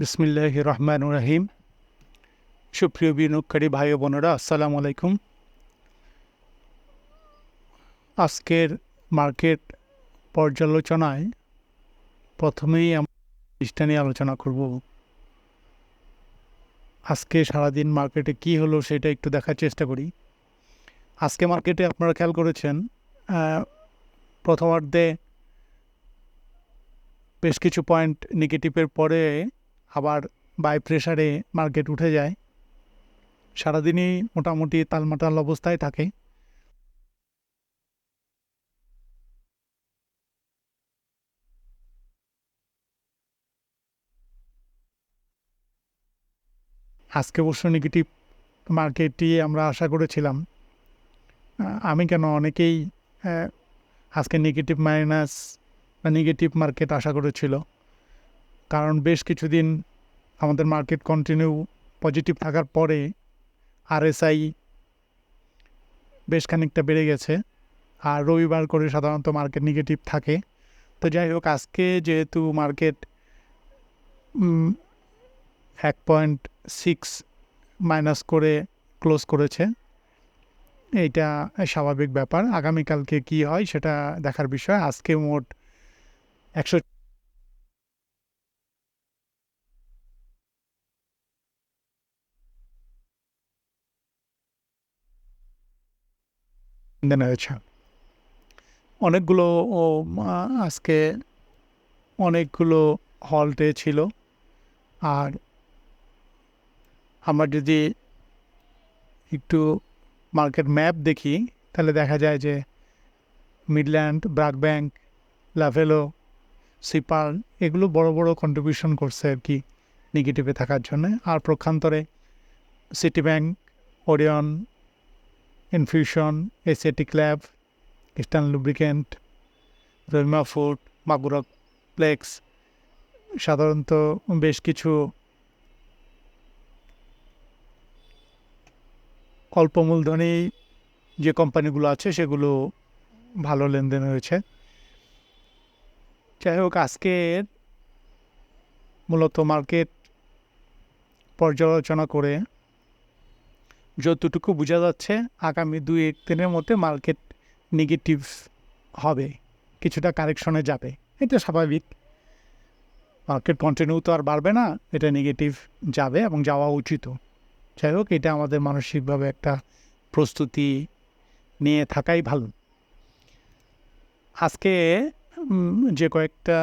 বিসমিল্লাহ রহমান রাহিম সুপ্রিয় বিনিয়োগকারী ভাই বোনেরা, আসসালামু আলাইকুম। আজকের মার্কেট পর্যালোচনায় প্রথমেই আমরা নিয়ে আলোচনা করব। আজকে সারাদিন মার্কেটে কি হলো সেটা একটু দেখার চেষ্টা করি। আজকে মার্কেটে আপনারা খেয়াল করেছেন প্রথমার্ধে বেশ কিছু পয়েন্ট নেগেটিভের পরে আবার বাই প্রেশারে মার্কেট উঠে যায়। সারাদিনই মোটামুটি তালমাটাল অবস্থায় থাকে। আজকে অবশ্য নেগেটিভ মার্কেটটি আমরা আশা করেছিলাম। আমি কেন অনেকেই আজকে নেগেটিভ মাইনাস বা নেগেটিভ মার্কেট আশা করেছিল। কারণ বেশ কিছুদিন আমাদের মার্কেট কন্টিনিউ পজিটিভ থাকার পরে আরএসআই বেশ খানিকটা বেড়ে গেছে। আর রবিবার করে সাধারণত মার্কেট নেগেটিভ থাকে। তো যাই হোক, আজকে যেহেতু মার্কেট এক পয়েন্ট সিক্স মাইনাস করে ক্লোজ করেছে, এইটা স্বাভাবিক ব্যাপার। আগামীকালকে কি হয় সেটা দেখার বিষয়। আজকে মোট একশো লেনদেন হয়েছে অনেকগুলো, ও আজকে অনেকগুলো হল্টে ছিল। আর আমরা যদি একটু মার্কেট ম্যাপ দেখি, তাহলে দেখা যায় যে মিডল্যান্ড ব্রাক ব্যাংক, লাভেলো সিপার এগুলো বড় বড় কন্ট্রিবিউশন করছে আর কি নেগেটিভে থাকার জন্য। আর প্রক্ষান্তরে city bank Orion infusion Asiatic lab Eastern lubricant Rahima food Magura plex সাধারণত বেশ কিছু অল্প মূলধনী যে কোম্পানিগুলো আছে সেগুলো ভালো লেনদেন হয়েছে। যাই হোক, আজকের মূলত মার্কেট পর্যালোচনা করে যতটুকু বোঝা যাচ্ছে, আগামী দুই এক দিনের মধ্যে মার্কেট নেগেটিভ হবে, কিছুটা কারেকশনে যাবে। এটা স্বাভাবিক। মার্কেট কন্টিনিউ তো আর বাড়বে না, এটা নেগেটিভ যাবে এবং যাওয়া উচিত। যাই হোক, এটা আমাদের মানসিকভাবে একটা প্রস্তুতি নিয়ে থাকাই ভালো। আজকে যে কয়েকটা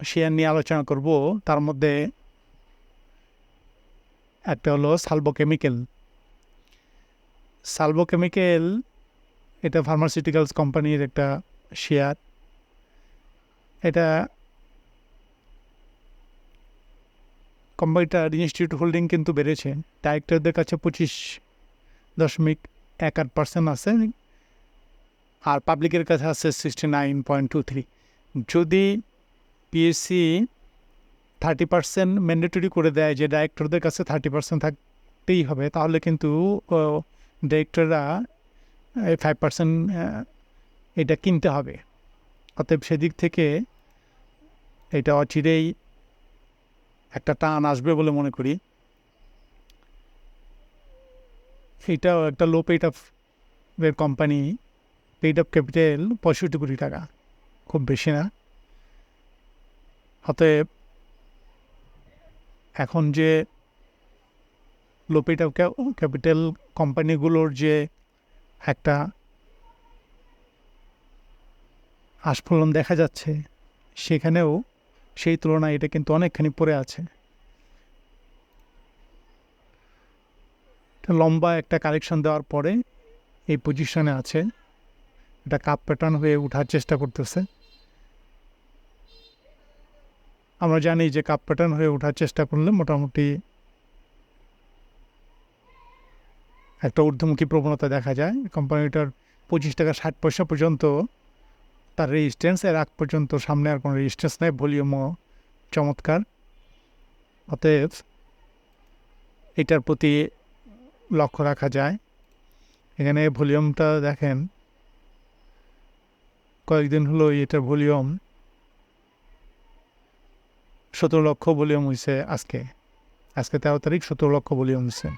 শেয়ার নিয়ে আলোচনা করব, তার মধ্যে একটা হলো সালবো কেমিক্যাল সালবো কেমিক্যাল এটা ফার্মাসিউটিক্যালস কোম্পানির একটা শেয়ার এটা কোম্পানিটার ইনস্টিটিউট হোল্ডিং কিন্তু বেড়েছে। ডাইরেক্টরদের কাছে পঁচিশ দশমিক এক আট পার্সেন্ট আছে আর পাবলিকের কাছে আছে sixty nine point two three যদি পিএসসি থার্টি পার্সেন্ট ম্যান্ডেটরি করে দেয়, যে ডাইরেক্টরদের কাছে থার্টি পার্সেন্ট থাকতেই হবে, তাহলে কিন্তু ডিরেক্টররা এই ফাইভ পার্সেন্ট এটা কিনতে হবে। অতএব সেদিক থেকে এটা অচিরেই একটা টান আসবে বলে মনে করি। এটাও একটা লো পেড অফ এর কোম্পানি পেড অফ ক্যাপিটাল পঁয়ষট্টি কোটি টাকা। খুব বেশি না। অতএব এখন যে লো পেড অফ ক্যাপিটাল কোম্পানিগুলোর যে একটা আস্ফলন দেখা যাচ্ছে, সেখানেও সেই তুলনায় এটা কিন্তু অনেকখানি পড়ে আছে। লম্বা একটা কালেকশন দেওয়ার পরে এই পজিশনে আছে। এটা কাপ প্যাটার্ন হয়ে ওঠার চেষ্টা করতেছে। আমরা জানি যে কাপ প্যাটার্ন হয়ে ওঠার চেষ্টা করলে মোটামুটি একটা ঊর্ধ্বমুখী প্রবণতা দেখা যায়। কোম্পানিটার পঁচিশ টাকা ষাট পয়সা পর্যন্ত, তার রেজিস্ট্যান্স এর আগ পর্যন্ত সামনে আর কোনো রেজিস্ট্যান্স নেই ভলিউমও চমৎকার। অতএব এটার প্রতি লক্ষ্য রাখা যায়। এখানে ভলিউমটা দেখেন, কয়েকদিন হলো এটার ভলিউম সতেরো লক্ষ ভলিউম হয়েছে আজকে। আজকে তেরো তারিখ সতেরো লক্ষ ভলিউম হয়েছে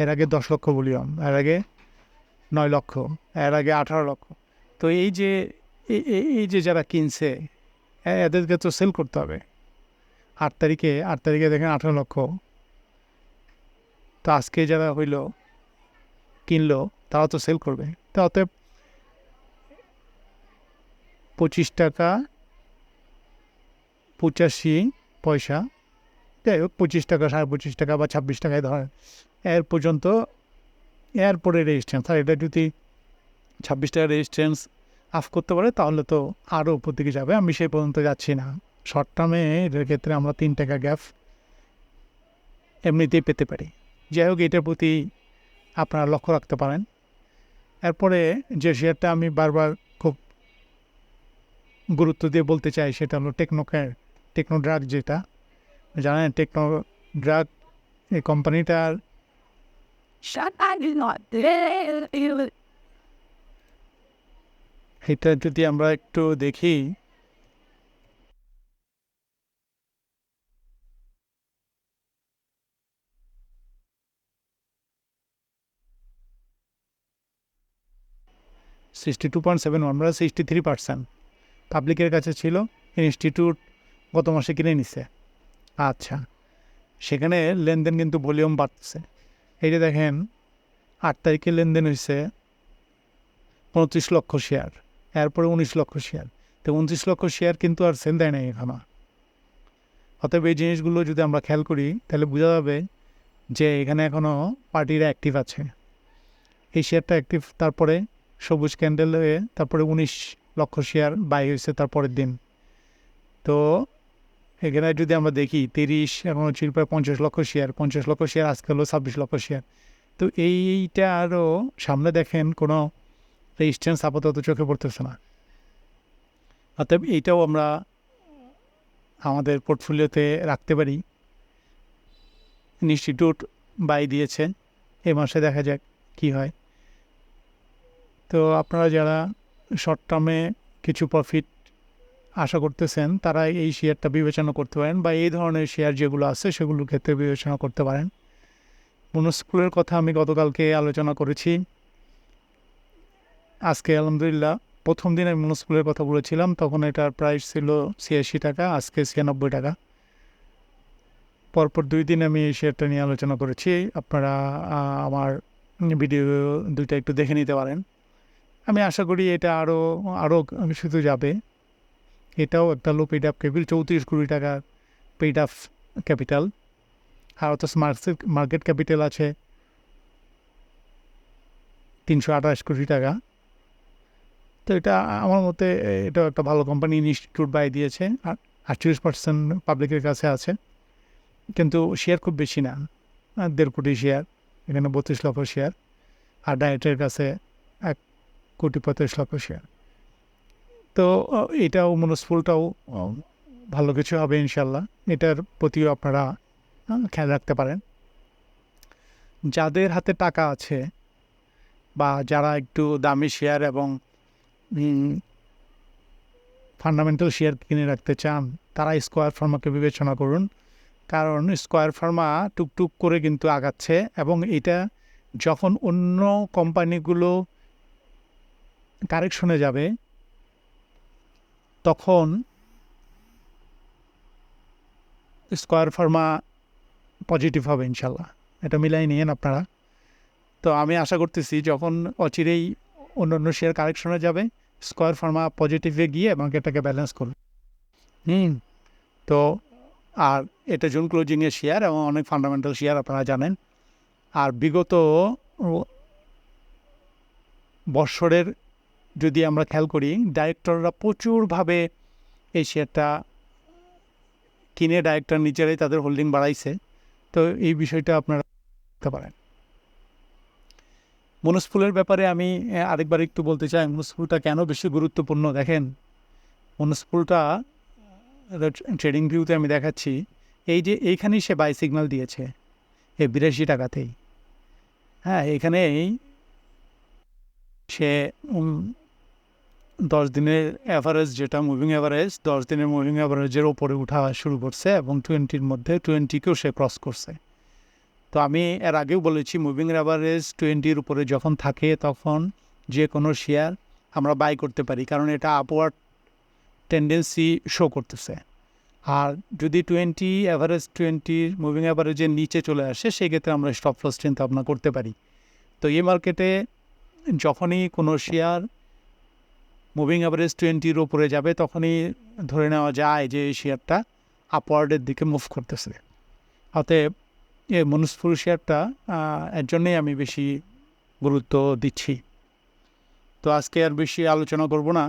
এর আগে দশ লক্ষ ভলিউম এর আগে নয় লক্ষ, এর আগে আঠারো লক্ষ। তো এই যে এই- যে যারা কিনছে এদেরকে তো সেল করতে হবে। আট তারিখে আট তারিখে দেখেন আঠারো লক্ষ। তো আজকে যারা হইল, কিনলো, তারা তো সেল করবে। তো অতএব পঁচিশ টাকা, পঁচাশি পয়সা, যাই হোক, পঁচিশ টাকা, সাড়ে পঁচিশ টাকা বা ছাব্বিশ টাকায় ধরেন। এর পর্যন্ত এরপরে রেজিস্ট্যান্স আর এটা যদি ছাব্বিশ টাকা রেজিস্ট্যান্স আফ করতে পারে, তাহলে তো আরও উপর দিকে যাবে। আমি সেই পর্যন্ত যাচ্ছি না। শর্ট টার্মে এটার ক্ষেত্রে আমরা তিন টাকা গ্যাপ এমনিতেই পেতে পারি। যাই হোক, এটার প্রতি আপনারা লক্ষ্য রাখতে পারেন। এরপরে যে শেয়ারটা আমি বারবার খুব গুরুত্ব দিয়ে বলতে চাই, সেটা হলো টেকনোকেয়ার টেকনো ড্রাগ যেটা। জানেন টেকনো ড্রাগ এই কোম্পানিটার এটা যদি আমরা একটু দেখি। সিক্সটি টু পয়েন্ট সেভেন আমরা সিক্সটি থ্রি পার্সেন্ট পাবলিকের কাছে ছিল ইনস্টিটিউট গত মাসে কিনে নিছে। আচ্ছা সেখানে লেনদেন কিন্তু ভলিউম বাড়তেছে। এই যে দেখেন আট তারিখে লেনদেন হয়েছে উনত্রিশ লক্ষ শেয়ার এরপরে উনিশ লক্ষ শেয়ার তো উনত্রিশ লক্ষ শেয়ার কিন্তু আর সেল দেয় নাই এখনও। অতএব এই জিনিসগুলো যদি আমরা খেয়াল করি, তাহলে বোঝা যাবে যে এখানে এখনও পার্টিরা অ্যাক্টিভ আছে। এই শেয়ারটা অ্যাক্টিভ তারপরে সবুজ ক্যান্ডেল হয়ে তারপরে উনিশ লক্ষ শেয়ার বাই হয়েছে তারপরের দিন। তো এখানে যদি আমরা দেখি তিরিশ, এখন হচ্ছে প্রায় পঞ্চাশ লক্ষ শেয়ার পঞ্চাশ লক্ষ শেয়ার আজকে হলো ছাব্বিশ লক্ষ শেয়ার তো এইটা আরও সামনে দেখেন কোনো রেজিস্ট্যান্স আপাতত চোখে পড়তেছে না। অতএব এইটাও আমরা আমাদের পোর্টফোলিওতে রাখতে পারি। ইনস্টিটিউট বাই দিয়েছে এ মাসে দেখা যাক কি হয়। তো আপনারা যারা শর্ট টার্মে কিছু প্রফিট করতেছেন তারা এই শেয়ারটা বিবেচনা করতে পারেন বা এই ধরনের শেয়ার যেগুলো আছে সেগুলোর ক্ষেত্রে বিবেচনা করতে পারেন। মনস্কুলের কথা আমি গতকালকে আলোচনা করেছি। আজকে আলহামদুলিল্লাহ প্রথম দিন আমি মনস্কুলের কথা বলেছিলাম, তখন এটার প্রাইস ছিল ছিয়াশি টাকা, আজকে ছিয়ানব্বই টাকা। পরপর দুই দিন আমি এই শেয়ারটা নিয়ে আলোচনা করেছি। আপনারা আমার ভিডিও দুইটা একটু দেখে নিতে পারেন। আমি আশা করি এটা আরও আরও শুধু যাবে। এটাও একটা লো পেড আপ ক্যাপিটাল চৌত্রিশ কোটি টাকার পেড আপ ক্যাপিটাল আর অথচ মার্কেট মার্কেট ক্যাপিটাল আছে তিনশো আঠাশ কোটি টাকা। তো এটা আমার মতে এটা একটা ভালো কোম্পানি ইনস্টিটিউট বাই দিয়েছে। আর আটচল্লিশ পার্সেন্ট পাবলিকের কাছে আছে। কিন্তু শেয়ার খুব বেশি না। দেড় কোটি শেয়ার এখানে বত্রিশ লক্ষ শেয়ার আর ডাইরেক্টের কাছে এক কোটি পঁয়ত্রিশ লক্ষ শেয়ার তো এটাও মনস্ফুলটাও ভালো কিছু হবে ইনশাল্লাহ এটার প্রতিও আপনারা খেয়াল রাখতে পারেন। যাদের হাতে টাকা আছে বা যারা একটু দামি শেয়ার এবং ফান্ডামেন্টাল শেয়ার কিনে রাখতে চান, তারা স্কোয়ার ফার্মাকে বিবেচনা করুন। কারণ স্কোয়ার ফার্মা টুকটুক করে কিন্তু আগাচ্ছে এবং এটা যখন অন্য কোম্পানিগুলো কারেকশনে যাবে তখন স্কোয়ার ফার্মা পজিটিভ হবে ইনশাল্লাহ। এটা মিলাই নিয়েন আপনারা। তো আমি আশা করতেছি যখন অচিরেই অন্য অন্য শেয়ার কারেকশনে যাবে, স্কোয়ার ফার্মা পজিটিভে গিয়ে মার্কেটটাকে ব্যালেন্স করবে। হুম তো আর এটা জুন ক্লোজিংয়ের শেয়ার এবং অনেক ফান্ডামেন্টাল শেয়ার আপনারা জানেন। আর বিগত বৎসরের যদি আমরা খেয়াল করি ডাইরেক্টররা প্রচুরভাবে এই শেয়ারটা কিনে ডাইরেক্টর নিজেরাই তাদের হোল্ডিং বাড়াইছে। তো এই বিষয়টা আপনারা দেখতে পারেন। মনস্ফুলের ব্যাপারে আমি আরেকবার একটু বলতে চাই মনস্ফুলটা কেন বেশি গুরুত্বপূর্ণ দেখেন? মনস্ফুলটা ট্রেডিং ভিউতে আমি দেখাচ্ছি, এই যে এইখানেই সে বাই সিগন্যাল দিয়েছে, এই বিরাশি টাকাতেই। হ্যাঁ এখানেই সে দশ দিনের অ্যাভারেজ যেটা মুভিং অ্যাভারেজ দশ দিনের মুভিং অ্যাভারেজের ওপরে উঠা শুরু করছে এবং টোয়েন্টির মধ্যে টোয়েন্টিকেও সে ক্রস করছে। তো আমি এর আগেও বলেছি মুভিং অ্যাভারেজ টোয়েন্টির উপরে যখন থাকে তখন যে কোনো শেয়ার আমরা বাই করতে পারি, কারণ এটা আপওয়ার্ড টেন্ডেন্সি শো করতেছে। আর যদি টোয়েন্টি অ্যাভারেজ টোয়েন্টির মুভিং অ্যাভারেজের নিচে চলে আসে, সেক্ষেত্রে আমরা স্টপ লস চিন্তা ভাবনা করতে পারি। তো এই মার্কেটে যখনই কোনো শেয়ার মুভিং অ্যাভারেজ টোয়েন্টির ওপরে যাবে, তখনই ধরে নেওয়া যায় যে এই শেয়ারটা আপওয়ার্ডের দিকে মুভ করতেছে। অতএব এই মনুষ্পুর শেয়ারটা এর জন্যেই আমি বেশি গুরুত্ব দিচ্ছি। তো আজকে আর বেশি আলোচনা করব না,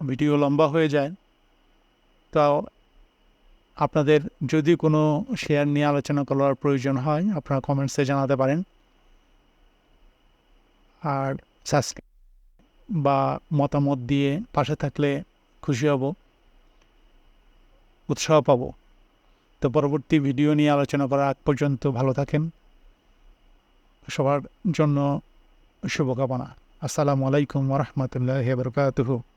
ভিডিও লম্বা হয়ে যায়। তো আপনাদের যদি কোনো শেয়ার নিয়ে আলোচনা করার প্রয়োজন হয়, আপনারা কমেন্টসে জানাতে পারেন। আর সাবস্ক্রাইব বা মতামত দিয়ে পাশে থাকলে খুশি হব, উৎসাহ পাব। তো পরবর্তী ভিডিও নিয়ে আলোচনা করার আগ পর্যন্ত ভালো থাকেন। সবার জন্য শুভকামনা। আসসালামু আলাইকুম ওরহমতুল্লাহ বরকাতুহু।